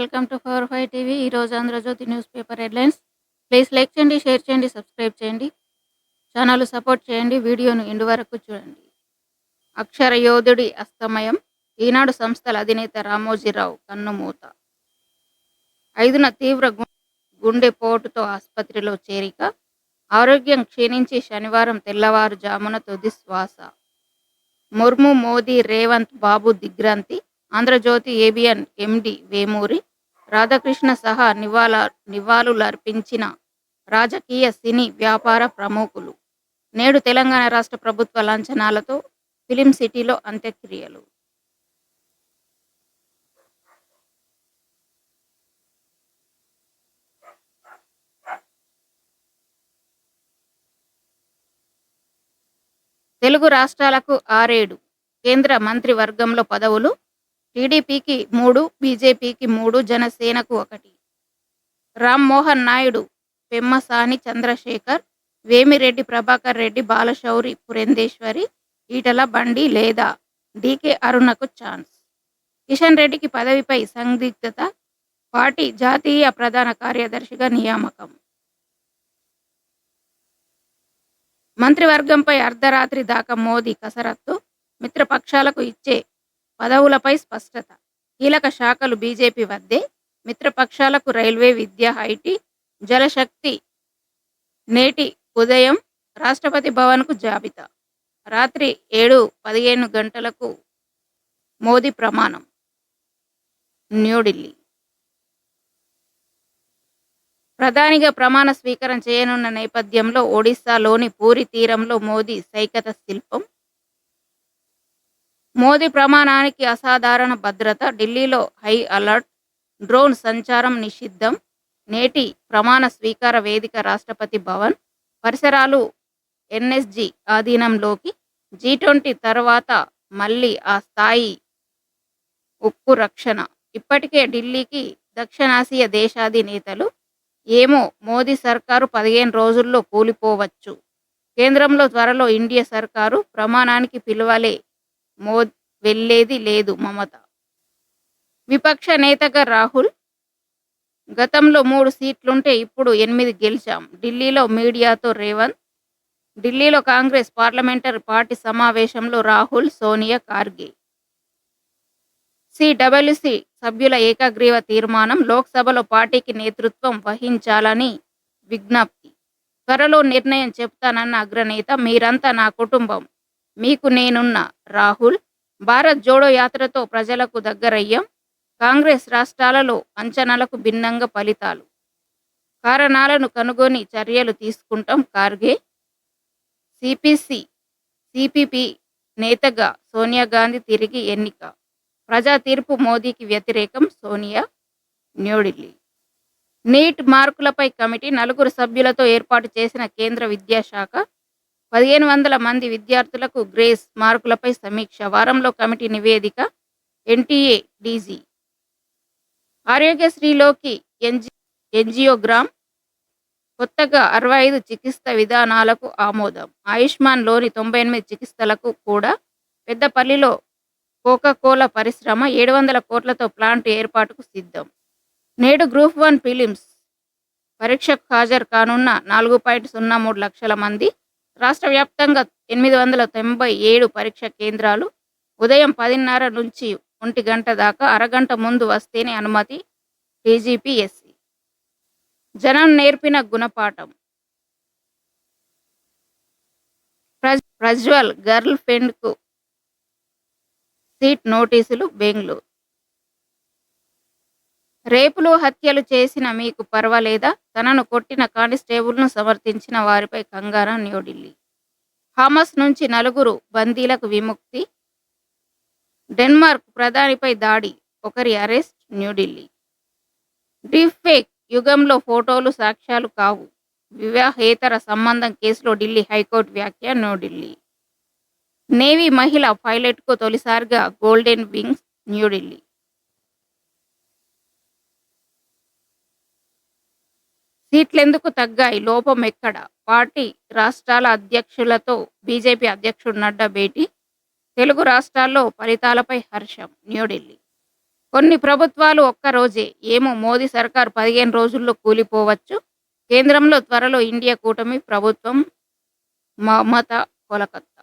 Welcome to four five TV. ఈరోజు Andhra Jyothy newspaper headlines. Please like చేయండి share చేయండి subscribe చేయండి. Channel support చేయండి వీడియోను ఎండు వరకు చూడండి. అక్షర యోధుడి అస్తమయం. ఈనాడు సంస్థల అధినేత రామోజీరావు కన్నుమూత. ఐదున తీవ్ర గు- గుండెపోటుతో ఆసుపత్రిలో చేరిక. ఆరోగ్యం క్షీణించి శనివారం తెల్లవారుజామున తుది శ్వాస. ముర్ము మోదీ రేవంత్ బాబు దిగ్రాంతి ఆంధ్రజ్యోతి ఏబిఎన్ ఎండి వేమూరి. రాధాకృష్ణ సహా నివాళ నివాళులర్పించిన రాజకీయ సినీ వ్యాపార ప్రముఖులు. నేడు తెలంగాణ రాష్ట్ర ప్రభుత్వ లాంఛనాలతో ఫిలిం సిటీలో అంత్యక్రియలు. తెలుగు రాష్ట్రాలకు ఆరేడు. కేంద్ర మంత్రివర్గంలో పదవులు టీడీపీకి మూడు బీజేపీకి మూడు జనసేనకు ఒకటి. రామ్మోహన్ నాయుడు పెమ్మసాని చంద్రశేఖర్ వేమిరెడ్డి ప్రభాకర్ రెడ్డి బాలశౌరి పురేందేశ్వరి ఈటల బండి లేదా డీకే అరుణకు ఛాన్స్. కిషన్ రెడ్డికి పదవిపై సందిగ్ధత పార్టీ జాతీయ ప్రధాన కార్యదర్శిగా నియామకం. మంత్రివర్గంపై అర్ధరాత్రి దాకా మోదీ కసరత్తు మిత్రపక్షాలకు ఇచ్చే పదవులపై స్పష్టత. కీలక శాఖలు బీజేపీ వద్దే మిత్రపక్షాలకు రైల్వే విద్య ఐటీ జలశక్తి నేటి ఉదయం రాష్ట్రపతి భవన్కు జాబితా. రాత్రి ఏడు పదిహేను గంటలకు మోదీ ప్రమాణం. న్యూఢిల్లీ. ప్రధానిగా ప్రమాణ స్వీకారం చేయనున్న నేపథ్యంలో ఒడిశాలోని పూరి తీరంలో మోదీ సైకత శిల్పం మోదీ ప్రమాణానికి అసాధారణ భద్రత ఢిల్లీలో హై అలర్ట్ డ్రోన్ సంచారం నిషిద్ధం నేటి ప్రమాణ స్వీకార వేదిక రాష్ట్రపతి భవన్ పరిసరాలు ఎన్ఎస్జి ఆధీనంలోకి జీ ట్వంటీ తర్వాత మళ్ళీ ఆ స్థాయి ఉక్కు రక్షణ. ఇప్పటికే ఢిల్లీకి దక్షిణాసియా దేశాధినేతలు ఏమో మోదీ సర్కారు పదిహేను రోజుల్లో కూలిపోవచ్చు. కేంద్రంలో త్వరలో ఇండియా సర్కారు ప్రమాణానికి పిలువలే మో వెళ్ళేది లేదు మమత. విపక్ష నేతగా రాహుల్ గతంలో మూడు సీట్లుంటే ఇప్పుడు ఎనిమిది గెలిచాం. ఢిల్లీలో మీడియాతో రేవంత్ ఢిల్లీలో కాంగ్రెస్ పార్లమెంటరీ పార్టీ సమావేశంలో రాహుల్ సోనియా కార్గే సిడబ్ల్యూసి సభ్యుల ఏకగ్రీవ తీర్మానం లోక్సభలో పార్టీకి నేతృత్వం వహించాలని విజ్ఞప్తి. త్వరలో నిర్ణయం చెప్తానన్న అగ్రనేత మీరంతా నా కుటుంబం. మీకు నేనున్న రాహుల్ భారత్ జోడో యాత్రతో ప్రజలకు దగ్గరయ్యాం. కాంగ్రెస్ రాష్ట్రాలలో అంచనాలకు భిన్నంగా ఫలితాలు. కారణాలను కనుగొని చర్యలు తీసుకుంటాం. కార్గే సిపిసి సిపిపి నేతగా సోనియా గాంధీ తిరిగి ఎన్నిక. ప్రజా తీర్పు మోదీకి వ్యతిరేకం. సోనియా న్యూఢిల్లీ. నీట్ మార్కులపై కమిటీ నలుగురు సభ్యులతో ఏర్పాటు చేసిన కేంద్ర విద్యాశాఖ పదిహేను వందల మంది విద్యార్థులకు గ్రేస్ మార్కులపై సమీక్ష. వారంలో కమిటీ నివేదిక ఎన్టీఏ డీజీ. ఆరోగ్యశ్రీలోకి ఎన్జి ఎన్జియోగ్రామ్. కొత్తగా అరవై ఐదు చికిత్స విధానాలకు ఆమోదం. ఆయుష్మాన్లోని తొంభై ఎనిమిది చికిత్సలకు కూడా పెద్దపల్లిలో కోకాకోలా పరిశ్రమ ఏడు వందల కోట్లతో ప్లాంట్ ఏర్పాటుకు సిద్ధం. నేడు గ్రూప్ వన్ ఫిలిమ్స్ పరీక్షకు హాజరు కానున్న నాలుగు పాయింట్ సున్నా మూడు లక్షల మంది రాష్ట్ర వ్యాప్తంగా ఎనిమిది వందల తొంభై ఏడు పరీక్ష కేంద్రాలు ఉదయం పదిన్నర నుంచి ఒంటి గంట దాకా అరగంట ముందు వస్తేనే అనుమతి డీజీపీఎస్సి జనం నేర్పిన గుణపాఠం. ప్రజ్వల్ గర్ల్ ఫ్రెండ్కు సీట్ నోటీసులు బెంగళూరు. రేపులు హత్యలు చేసిన మీకు పర్వాలేదా? తనను కొట్టిన కానిస్టేబుల్ను సమర్థించిన వారిపై కంగారా న్యూఢిల్లీ. హామస్ నుంచి నలుగురు బందీలకు విముక్తి. డెన్మార్క్ ప్రధానిపై దాడి. ఒకరి అరెస్ట్ న్యూఢిల్లీ. డీఫేక్ యుగంలో ఫోటోలు సాక్ష్యాలు కావు. వివాహేతర సంబంధం కేసులో ఢిల్లీ హైకోర్టు వ్యాఖ్య న్యూఢిల్లీ. నేవీ మహిళ పైలట్కు తొలిసారిగా గోల్డెన్ వింగ్స్ న్యూఢిల్లీ. సీట్లెందుకు తగ్గాయి? లోపం ఎక్కడ? పార్టీ రాష్ట్రాల అధ్యక్షులతో బీజేపీ అధ్యక్షుడు నడ్డా భేటీ? తెలుగు రాష్ట్రాల్లో ఫలితాలపై హర్షం న్యూఢిల్లీ. కొన్ని ప్రభుత్వాలు ఒక్క రోజే. ఏమో మోదీ సర్కార్ పదిహేను రోజుల్లో కూలిపోవచ్చు. కేంద్రంలో త్వరలో ఇండియా కూటమి ప్రభుత్వం మమత కోలకత్తా.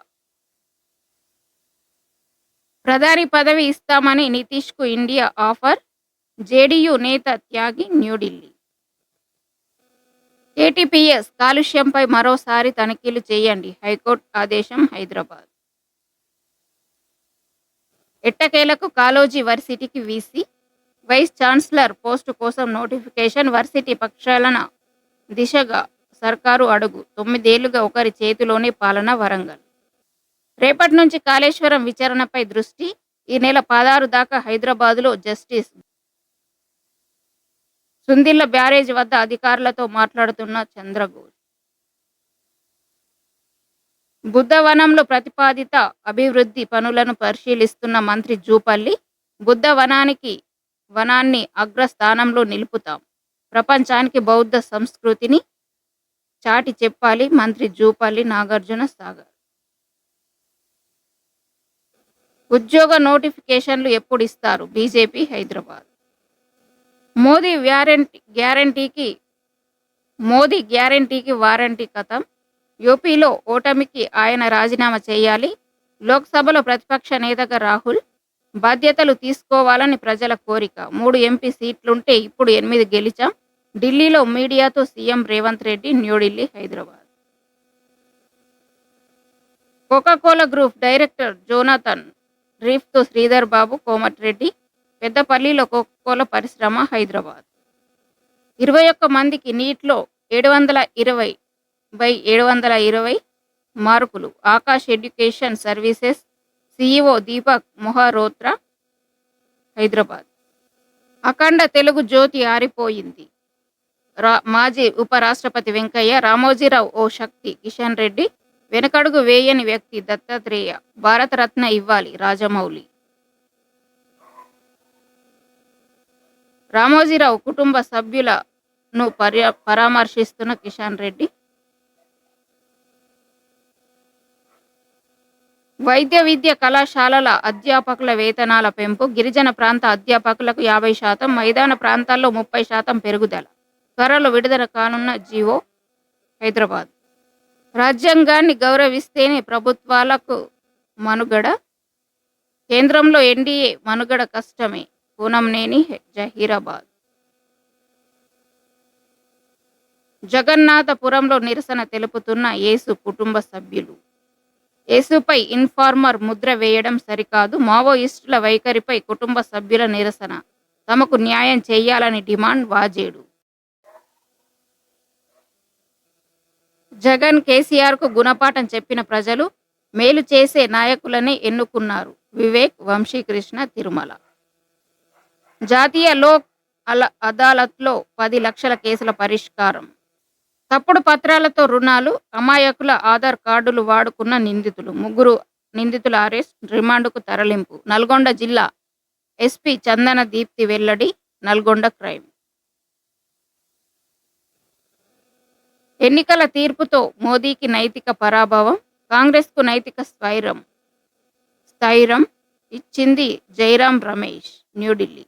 ప్రధాని పదవి ఇస్తామని నితీష్కు ఇండియా ఆఫర్? జేడీయూ నేత త్యాగి న్యూఢిల్లీ. ఏటీపీఎస్ కాలుష్యంపై మరోసారి తనిఖీలు చేయండి. హైకోర్టు ఆదేశం హైదరాబాద్. ఎట్టకేలకు కాలోజీ వర్సిటీకి వీసీ. వైస్ ఛాన్సలర్ పోస్టు కోసం నోటిఫికేషన్ వర్సిటీ ప్రక్షాళన దిశగా సర్కారు అడుగు. తొమ్మిదేళ్ళుగా ఒకరి చేతిలోనే పాలన వరంగల్. రేపటి నుంచి కాళేశ్వరం విచారణపై దృష్టి. ఈ నెల పదహారు దాకా హైదరాబాద్లో జస్టిస్ సుందిల్ల బ్యారేజ్ వద్ద అధికారులతో మాట్లాడుతున్న చంద్రఘోష్ బుద్ధవనంలో ప్రతిపాదిత అభివృద్ధి పనులను పరిశీలిస్తున్న మంత్రి జూపల్లి బుద్ధవనానికి వనాన్ని అగ్రస్థానంలో నిలుపుతాం. ప్రపంచానికి బౌద్ధ సంస్కృతిని చాటి చెప్పాలి మంత్రి జూపల్లి నాగార్జున సాగర్. ఉద్యోగ నోటిఫికేషన్లు ఎప్పుడు ఇస్తారు? బీజేపీ హైదరాబాద్. మోదీ వ్యారంటీ గ్యారంటీకి మోదీ గ్యారంటీకి వారంటీ కథం. యూపీలో ఓటమికి ఆయన రాజీనామా చేయాలి. లోక్సభలో ప్రతిపక్ష నేతగా రాహుల్. బాధ్యతలు తీసుకోవాలని ప్రజల కోరిక. మూడు ఎంపీ సీట్లుంటే ఇప్పుడు ఎనిమిది గెలిచాం. ఢిల్లీలో మీడియాతో CM Revanth Reddy New Delhi Hyderabad. Coca Cola group director Jonathan రీఫ్తో Sridhar Babu Komatireddy పెద్దపల్లిలో కోకోల పరిశ్రమ హైదరాబాద్. ఇరవై ఒక్క మందికి నీటిలో ఏడు వందల ఇరవై బై ఏడు వందల ఇరవై మార్కులు. Aakash education services CEO Deepak Mehrotra Hyderabad. అఖండ తెలుగు జ్యోతి ఆరిపోయింది. రా మాజీ ఉపరాష్ట్రపతి వెంకయ్య రామోజీరావు ఓ శక్తి కిషన్ రెడ్డి వెనకడుగు వేయని వ్యక్తి దత్తాత్రేయ భారతరత్న ఇవ్వాలి రాజమౌళి. రామోజీరావు కుటుంబ సభ్యులను పర్య పరామర్శిస్తున్న కిషన్ రెడ్డి. వైద్య విద్య కళాశాలల అధ్యాపకుల వేతనాల పెంపు గిరిజన ప్రాంత అధ్యాపకులకు యాభై శాతం మైదాన ప్రాంతాల్లో ముప్పై శాతం పెరుగుదల. త్వరలో విడుదల కానున్న జీవో హైదరాబాద్. రాజ్యాంగాన్ని గౌరవిస్తేనే ప్రభుత్వాలకు మనుగడ కేంద్రంలో ఎన్డీఏ మనుగడ కష్టమే. పూనంనేని జహీరాబాద్. జగన్నాథపురంలో నిరసన తెలుపుతున్న యేసు కుటుంబ సభ్యులు. యేసుపై ఇన్ఫార్మర్ ముద్ర వేయడం సరికాదు మావోయిస్టుల వైఖరిపై కుటుంబ సభ్యుల నిరసన. తమకు న్యాయం చేయాలని డిమాండ్ వాజేడు. జగన్ కేసీఆర్కు గుణపాఠం చెప్పిన ప్రజలు మేలు చేసే నాయకులనే ఎన్నుకున్నారు. వివేక్ వంశీకృష్ణ తిరుమల. జాతీయ లోక్ అల అదాలత్లో పది లక్షల కేసుల పరిష్కారం. తప్పుడు పత్రాలతో రుణాలు అమాయకుల ఆధార్ కార్డులు వాడుకున్న నిందితులు. ముగ్గురు నిందితుల అరెస్ట్ రిమాండ్కు తరలింపు. నల్గొండ జిల్లా ఎస్పీ చందన దీప్తి వెల్లడి నల్గొండ క్రైమ్. ఎన్నికల తీర్పుతో మోదీకి నైతిక పరాభవం కాంగ్రెస్కు నైతిక స్థైర్యం స్థైర్యం ఇచ్చింది జైరాం రమేష్ న్యూఢిల్లీ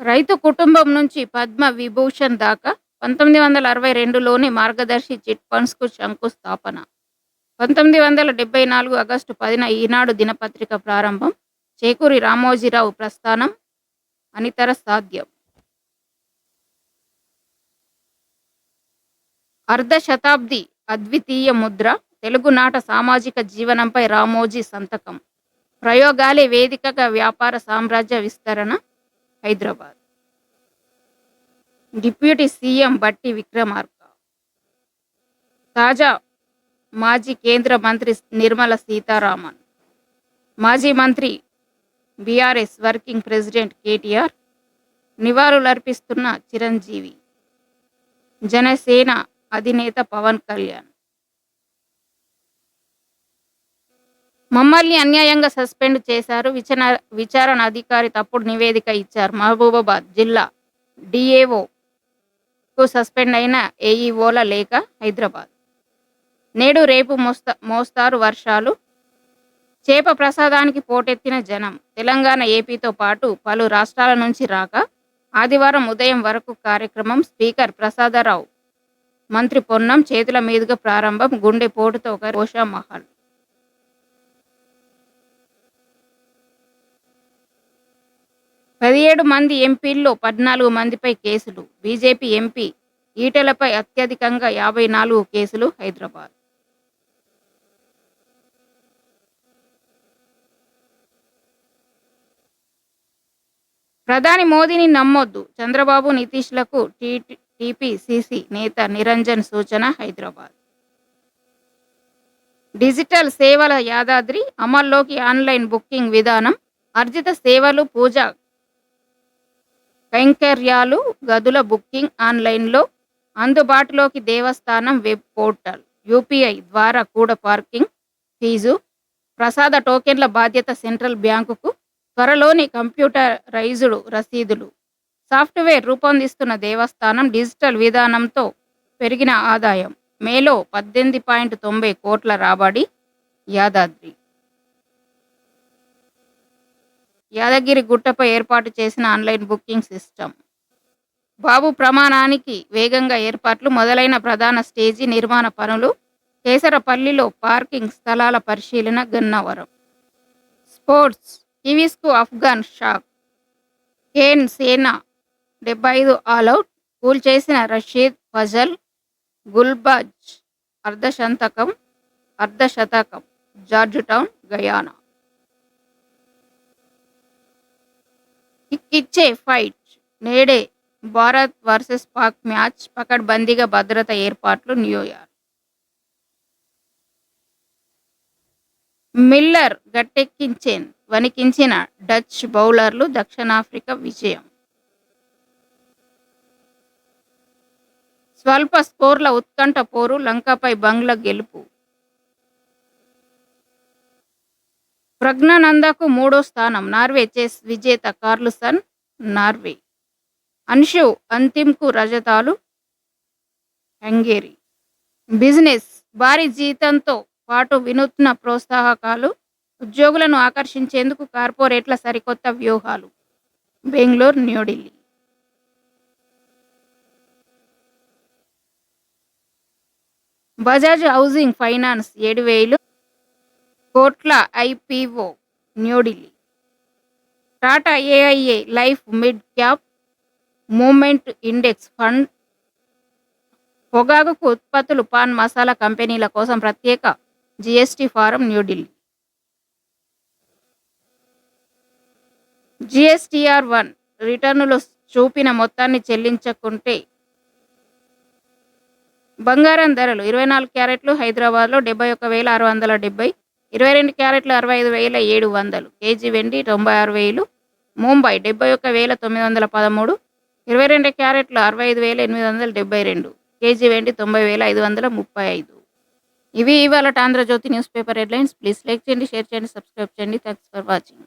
రైతు కుటుంబం నుంచి పద్మ విభూషణ్ దాకా పంతొమ్మిది వందల అరవై రెండులోని మార్గదర్శి చిట్ ఫండ్స్కు శంకుస్థాపన. పంతొమ్మిది వందల డెబ్బై నాలుగు ఆగస్టు పదిన ఈనాడు దినపత్రిక ప్రారంభం. చేకూరి రామోజీరావు ప్రస్థానం. అనితర సాధ్యం. అర్ధ శతాబ్ది అద్వితీయ ముద్ర. తెలుగునాట సామాజిక జీవనంపై రామోజీ సంతకం. ప్రయోగాలే వేదికగా వ్యాపార సామ్రాజ్య విస్తరణ. హైదరాబాద్. డిప్యూటీ సీఎం బట్టి విక్రమార్క. తాజా మాజీ కేంద్ర మంత్రి నిర్మల సీతారామన్. మాజీ మంత్రి బీఆర్ఎస్ వర్కింగ్ ప్రెసిడెంట్ కేటీఆర్ నివాళులర్పిస్తున్న చిరంజీవి. జనసేన అధినేత పవన్ కళ్యాణ్. మమ్మల్ని అన్యాయంగా సస్పెండ్ చేశారు. విచన విచారణ అధికారి తప్పుడు నివేదిక ఇచ్చారు. మహబూబాబాద్ జిల్లా డిఏఓకు సస్పెండ్ అయిన ఏఈఓల లేక హైదరాబాద్. నేడు రేపు మోస్తా మోస్తారు వర్షాలు. చేప ప్రసాదానికి పోటెత్తిన జనం. తెలంగాణ ఏపీతో పాటు పలు రాష్ట్రాల నుంచి రాక ఆదివారం ఉదయం వరకు కార్యక్రమం స్పీకర్ ప్రసాదరావు మంత్రి పొన్నం చేతుల మీదుగా ప్రారంభం. గుండెపోటుతో ఒక మహల్ పదిహేడు మంది ఎంపీల్లో పద్నాలుగు మందిపై కేసులు. బీజేపీ ఎంపీ ఈటెలపై అత్యధికంగా యాభై నాలుగు కేసులు హైదరాబాద్. ప్రధాని మోదీని నమ్మొద్దు. చంద్రబాబు నితీష్లకు టీపీసీసీ నేత నిరంజన్ సూచన హైదరాబాద్. డిజిటల్ సేవల యాదాద్రి అమల్లోకి ఆన్లైన్ బుకింగ్ విధానం అర్జిత సేవలు పూజ కైంకర్యాలు గదుల బుకింగ్ ఆన్లైన్లో అందుబాటులోకి దేవస్థానం వెబ్ పోర్టల్ యూపీఐ ద్వారా కూడా పార్కింగ్ ఫీజు ప్రసాద టోకెన్ల బాధ్యత సెంట్రల్ బ్యాంకుకు త్వరలోని కంప్యూటరైజ్డ్ రసీదులు సాఫ్ట్వేర్ రూపొందిస్తున్న దేవస్థానం డిజిటల్ విధానంతో పెరిగిన ఆదాయం. మేలో పద్దెనిమిది పాయింట్ తొంభై కోట్ల రాబడి యాదాద్రి. యాదగిరి గుట్టపై ఏర్పాటు చేసిన ఆన్లైన్ బుకింగ్ సిస్టమ్ బాబు ప్రమాణానికి వేగంగా ఏర్పాట్లు మొదలైన ప్రధాన స్టేజీ నిర్మాణ పనులు కేసరపల్లిలో పార్కింగ్ స్థలాల పరిశీలన గన్నవరం. స్పోర్ట్స్ కివీస్కు అఫ్ఘాన్ షాక్. కేన్ సేనా డెబ్బై ఐదు ఆల్అవుట్ కూల్ చేసిన రషీద్ ఫజల్ గుల్బాజ్ అర్ధశంతకం అర్ధశతకం జార్జ్ టౌన్ గయానా. ఇచ్చే ఫైట్ నేడే భారత్ వర్సెస్ పాక్ మ్యాచ్ పకడ్బందీగా భద్రత ఏర్పాట్లు న్యూయార్క్. మిల్లర్ గట్టెక్కించేన్ వణికించిన డచ్ బౌలర్లు దక్షిణాఫ్రికా విజయం. స్వల్ప స్కోర్ల ఉత్కంఠ పోరు లంకపై బంగ్లా గెలుపు. ప్రజ్ఞానందకు మూడో స్థానం. నార్వే చెస్ విజేత కార్లుసన్ నార్వే. అన్షు అంతిమ్కు రజతాలు హంగేరి. బిజినెస్ భారీ జీతంతో పాటు వినూత్న ప్రోత్సాహకాలు ఉద్యోగులను ఆకర్షించేందుకు కార్పొరేట్ల సరికొత్త వ్యూహాలు. బెంగళూరు న్యూఢిల్లీ. బజాజ్ హౌసింగ్ ఫైనాన్స్ ఏడు వేలు. కోట్ల IPO New Delhi Tata AIA life mid cap moment index fund పొగాకు ఉత్పత్తులు పాన్ మసాలా కంపెనీల కోసం ప్రత్యేక GST form New Delhi GSTR one రిటర్నులు చూపిన మొత్తాన్ని చెల్లించకుంటే బంగారం ధరలు ఇరవై నాలుగు క్యారెట్లు హైదరాబాద్లో డెబ్బై ఒక వేల ఆరు వందల డెబ్బై ఇరవై రెండు క్యారెట్లు అరవై ఐదు వేల ఏడు వందలు. కేజీ వెండి తొంభై ఆరు వేలు. ముంబై డెబ్బై ఒక్క వేల తొమ్మిది వందల పదమూడు. ఇరవై రెండు క్యారెట్లు అరవై ఐదు వేల ఎనిమిది వందల డెబ్బై రెండు. కేజీ వెండి తొంభై వేల ఐదు వందల ముప్పై ఐదు. ఇవి ఇవాళ Andhra Jyothy newspaper headlines. Please like చేయండి షేర్ చేయండి సబ్స్క్రైబ్ చేయండి. Thanks for watching.